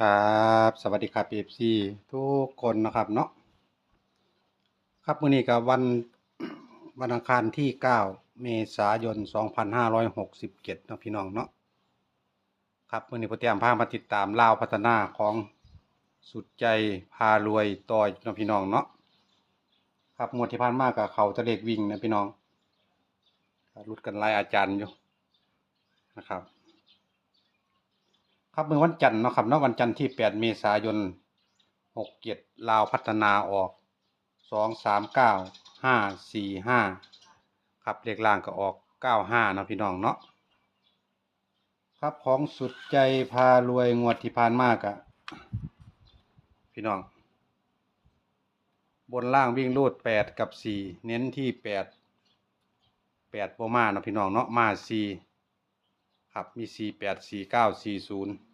ครับสวัสดีครับเอฟซีทุกคนนะครับเนาะครับมื้อนี้ก็วันวันอังคารที่ 9 เมษายน 2567นาะพี่น้องเนาะครับมื้อนี้ผมเตรียมพามาติดตามลาวพัฒนาของสุดใจพารวยต่อยนะพี่น้องเนาะครับงวดที่ผ่านมากับเขาจะเลขวิ่งนะพี่น้องรุดกันหลายอาจารย์อยู่นะครับ ครับเมื่อวันจันทร์เนาะครับเนาะวันจันทร์ที่ 8 เมษายน67ลาวพัฒนาออก 239 545 ครับเลขล่างก็ออก 95 เนาะพี่น้องเนาะครับของสุดใจพารวยงวดที่ผ่านมากอะพี่น้อง บนล่างวิ่งรูด 8 กับ 4 เน้นที่ 8 8บ่มาเนาะพี่น้องเนาะมา 4ครับมี 4 8 4 9 4 0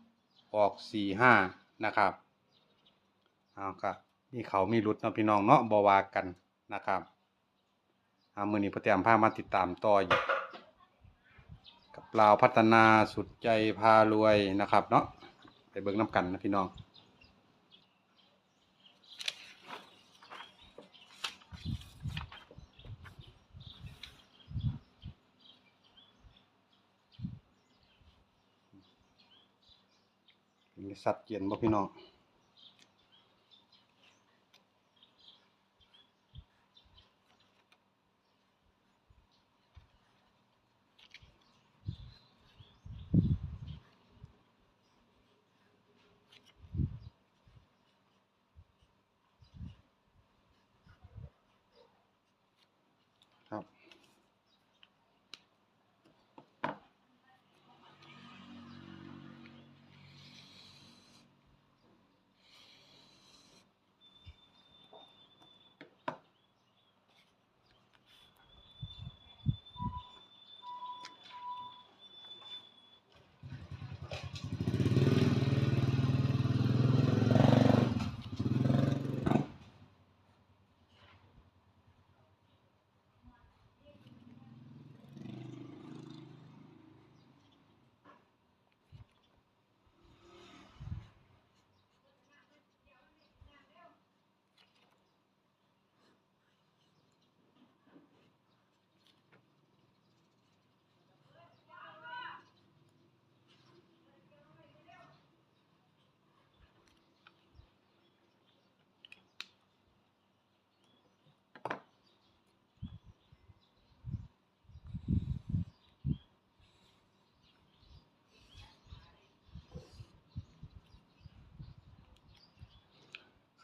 ออก4 5นะครับเอาครับมีเขามีรุดเนาะพี่น้องเนาะบวากันนะครับเอามือนี้พระเตรียมพามาติดตามต่ออยู่กับลาวพัฒนาสุดใจพารวยนะครับเนาะไปเบิ่งน้ำกันนะพี่น้อง มีสัตว์เกียนบ่พี่น้อง ครับ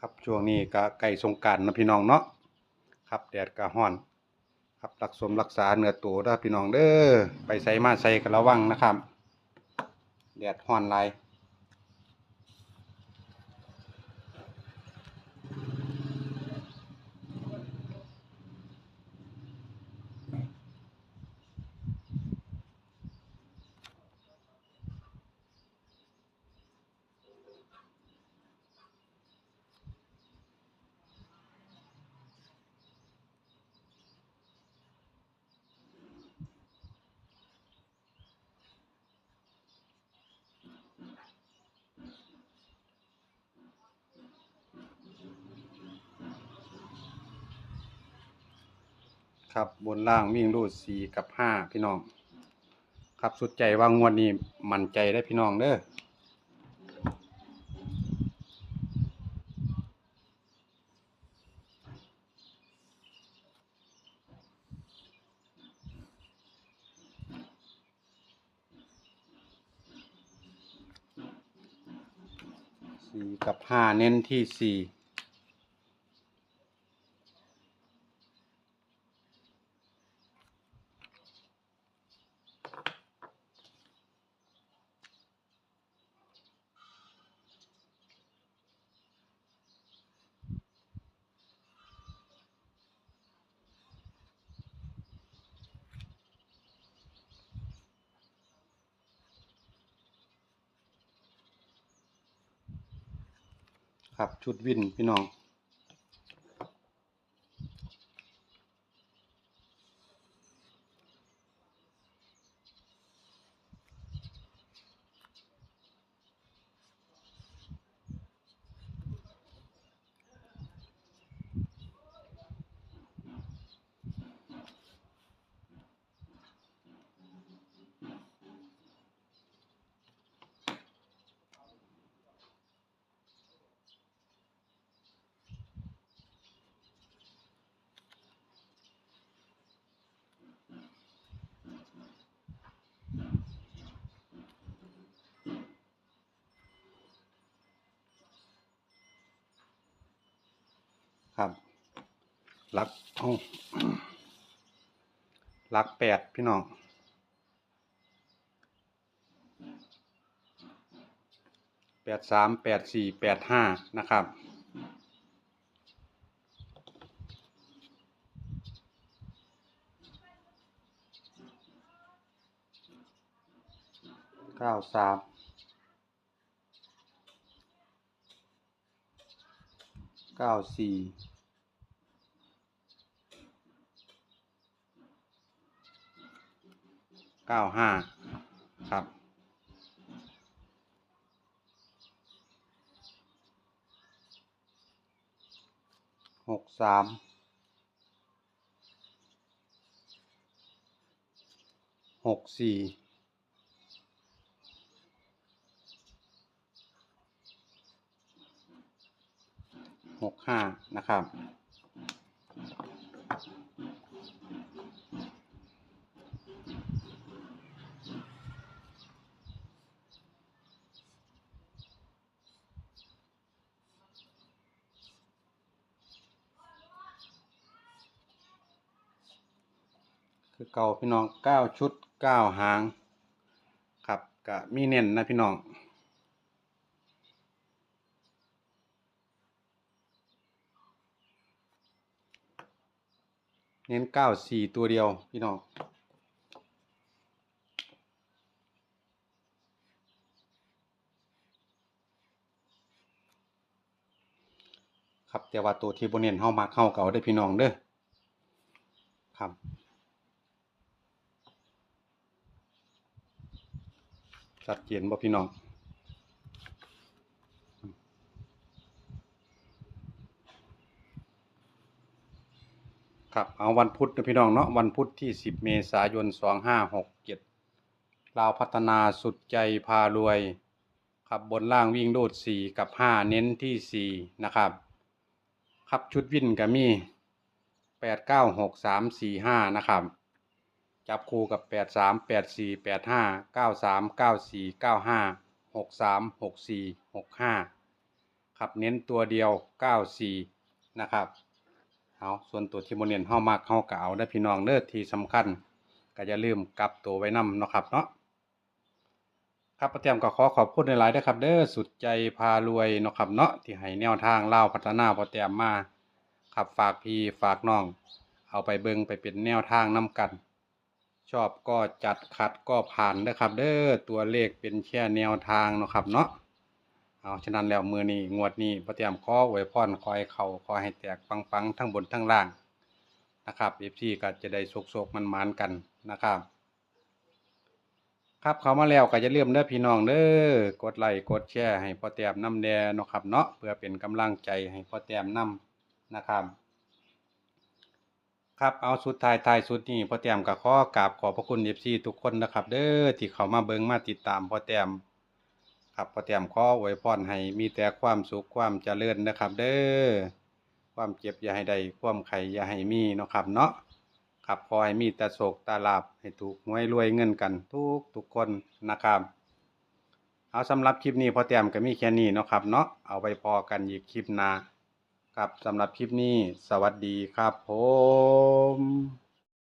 ครับช่วงนี้ก็ใกล้สงกานต์นะพี่น้องเนาะครับแดดก็ห้อน ครับรักสมรักษาเนื้อตัวนะพี่น้องเด้อไปใส่มาใส่กระวังนะครับ แดดห้อนลาย ครับบนล่างวิ่งรูดสี่กับห้าพี่น้อง ครับสุดใจว่างวดนี้มั่นใจได้พี่น้องเด้อสี่กับห้าเน้นที่สี่ ครับ ชุดวินพี่น้อง ครับหลักเอ้าหลักแปดพี่น้องแปดสามแปดสี่แปดห้านะครับ เก้าสาม เก้าสี่เก้าห้าครับ หกสามหกสี่ หกห้านะครับ คือเก่าพี่น้องเก้าชุดเก้าหาง ครับกะมีเน้นนะพี่น้อง เน้นเก้าสี่ตัวเดียวพี่น้องครับแต่ว่าตัวที่บนเน้นเฮามาเข้าเก่าได้พี่น้องเด้อครับชัดเจนบ่พี่น้อง ครับเอาวันพุธนะพี่น้องเนาะวันพุธที่ 10 เมษายน 2567ลาวพัฒนาสุดใจพารวยครับบนล่างวิ่งโดด 4 กับ 5 เน้นที่ 4 นะครับ ครับชุดวิ่นก็มี 8 9 6 3 4 5 นะครับ จับคู่กับ 8 3 8 4 8 5 9 3 9 4 9 5 6 3 6 4 6 5 ครับเน้นตัวเดียว 9 4 นะครับ เอาส่วนตัวที่โมเนียนเฮามักเฮาก็เอาได้พี่น้องเด้อที่สำคัญ ก็อย่าลืมกลับตัวไว้นำเนาะครับเนาะครับประเตรียมก็ขอขอบคุณหลายด้วยครับเด้อสุดใจพารวยเนาะครับเนาะที่ให้แนวทางเล่าพัฒนาพอเตรียมมาครับฝากพี่ฝากน้อง เอาไปเบิงไปเป็นแนวทางนํกัน ชอบก็จัดขัดก็ผ่านเด้อครับ เด้อตัวเลขเป็นแค่แนวทางเนาะครับเนาะ เอาฉะนั้นแล้วมือนี้งวดนี้พระเตรียมขอไว้พรคอยเขาขอยให้แตกปังๆทั้งบนทั้งล่างนะครับเอฟซีก็จะได้โศกๆมันมานกันนะครับ ครับเขามาแล้วก็จะเลื่อมเด้อพี่น้องเด้อกดไลค์กดแชร์ให้พ่อแต้มน้ำแดนะครับเนาะเพื่อเป็นกำลังใจให้พ่อแต้มนำนะครับ ครับเอาสุดท้ายท้ายสุดนี้พ่อแต้มก็ขอกราบขอพระคุณเอฟซีทุกคนนะครับ เด้อที่เขามาเบิ่งมาติดตามพ่อแต้ม ครับพอเตรียมขออวยพรให้มีแต่ความสุขความเจริญนะครับ เด้อความเจ็บอย่าให้ได้ความไข่อย่าให้มีเนาะครับเนาะครับขอให้มีแต่โศกตาลาบให้ถูกหวยรวยเงินกันทุกทุกคนนะครับเอาสำหรับคลิปนี้พอเตรียมก็มีแค่นี้เนาะครับเนาะเอาไปพอกันอีกคลิปหน้าครับสำหรับคลิปนี้สวัสดีครับผม